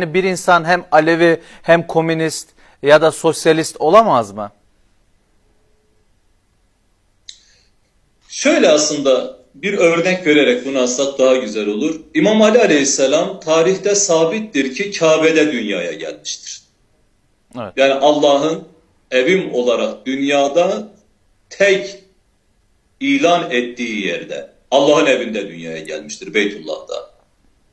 Yani bir insan hem Alevi hem komünist ya da sosyalist olamaz mı? Şöyle aslında bir örnek vererek bunu alsak daha güzel olur. İmam Ali Aleyhisselam tarihte sabittir ki Kabe'de dünyaya gelmiştir. Evet. Yani Allah'ın evim olarak dünyada tek ilan ettiği yerde Allah'ın evinde dünyaya gelmiştir Beytullah'ta.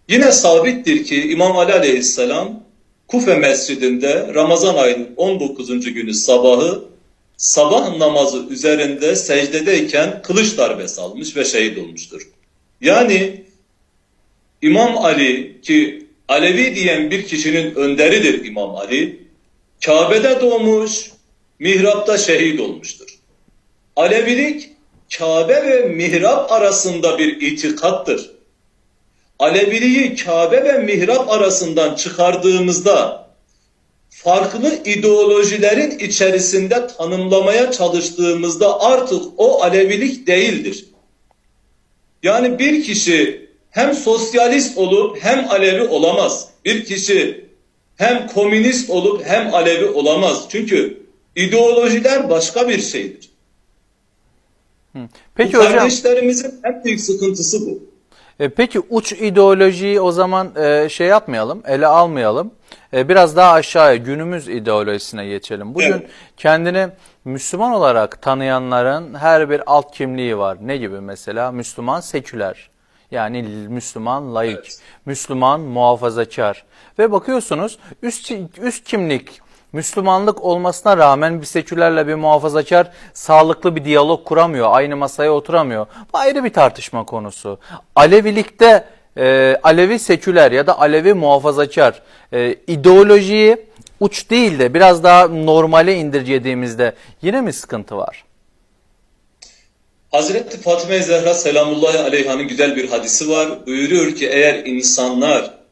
Yine sabittir ki İmam Ali Aleyhisselam Kufe Mescidinde Ramazan ayının 19. günü sabahı sabah namazı üzerinde secdedeyken kılıç darbesi almış ve şehit olmuştur. Yani İmam Ali ki Alevi diyen bir kişinin önderidir İmam Ali. Kabe'de doğmuş, mihrapta şehit olmuştur. Alevilik Kabe ve mihrap arasında bir itikattır. Aleviliği Kabe ve mihrap arasından çıkardığımızda farklı ideolojilerin içerisinde tanımlamaya çalıştığımızda artık o Alevilik değildir. Yani bir kişi hem sosyalist olup hem Alevi olamaz. Bir kişi hem komünist olup hem Alevi olamaz. Çünkü ideolojiler başka bir şeydir. Peki bu hocam, kardeşlerimizin en büyük sıkıntısı bu. E, peki uç ideolojiyi o zaman e, şey yapmayalım, ele almayalım. E, biraz daha aşağıya günümüz ideolojisine geçelim. Bugün Evet. kendini Müslüman olarak tanıyanların her bir alt kimliği var. Ne gibi mesela? Müslüman seküler. Yani Müslüman laik, Evet. Müslüman muhafazakar. Ve bakıyorsunuz üst, üst kimlik Müslümanlık olmasına rağmen bir sekülerle bir muhafazakar sağlıklı bir diyalog kuramıyor. Aynı masaya oturamıyor. Bu ayrı bir tartışma konusu. Alevilikte e, Alevi seküler ya da Alevi muhafazakar e, ideolojiyi uç değil de biraz daha normale indirgediğimizde yine mi sıkıntı var? Hazreti Fatıma Zehra selamullahi aleyhanın güzel bir hadisi var. Buyuruyor ki eğer insanlar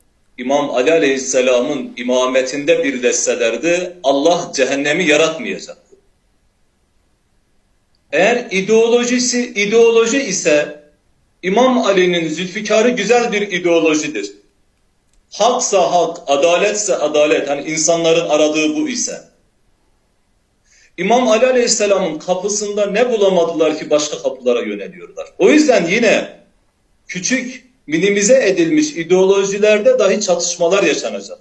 İmam Ali aleyhisselamın imametinde birleşselerdi Allah cehennemi yaratmayacaktı. Eğer ideolojisi ideoloji ise İmam Ali'nin Zülfikar'ı güzel bir ideolojidir. Haksa hak, adaletse adalet. Hani insanların aradığı bu ise. İmam Ali Aleyhisselam'ın kapısında ne bulamadılar ki başka kapılara yöneliyorlar. O yüzden yine küçük, minimize edilmiş ideolojilerde dahi çatışmalar yaşanacak.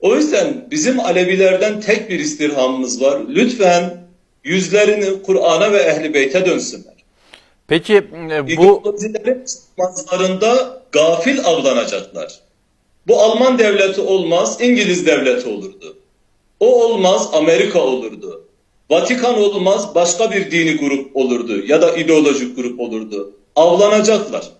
O yüzden bizim Alevilerden tek bir istirhamımız var. Lütfen yüzlerini Kur'an'a ve Ehl-i Beyt'e dönsünler. Peki e, bu İdeolojilerin çıkmazlarında gafil avlanacaklar. Bu Alman devleti olmaz, İngiliz devleti olurdu. O olmaz, Amerika olurdu. Vatikan olmaz, başka bir dini grup olurdu ya da ideolojik grup olurdu. Avlanacaklar.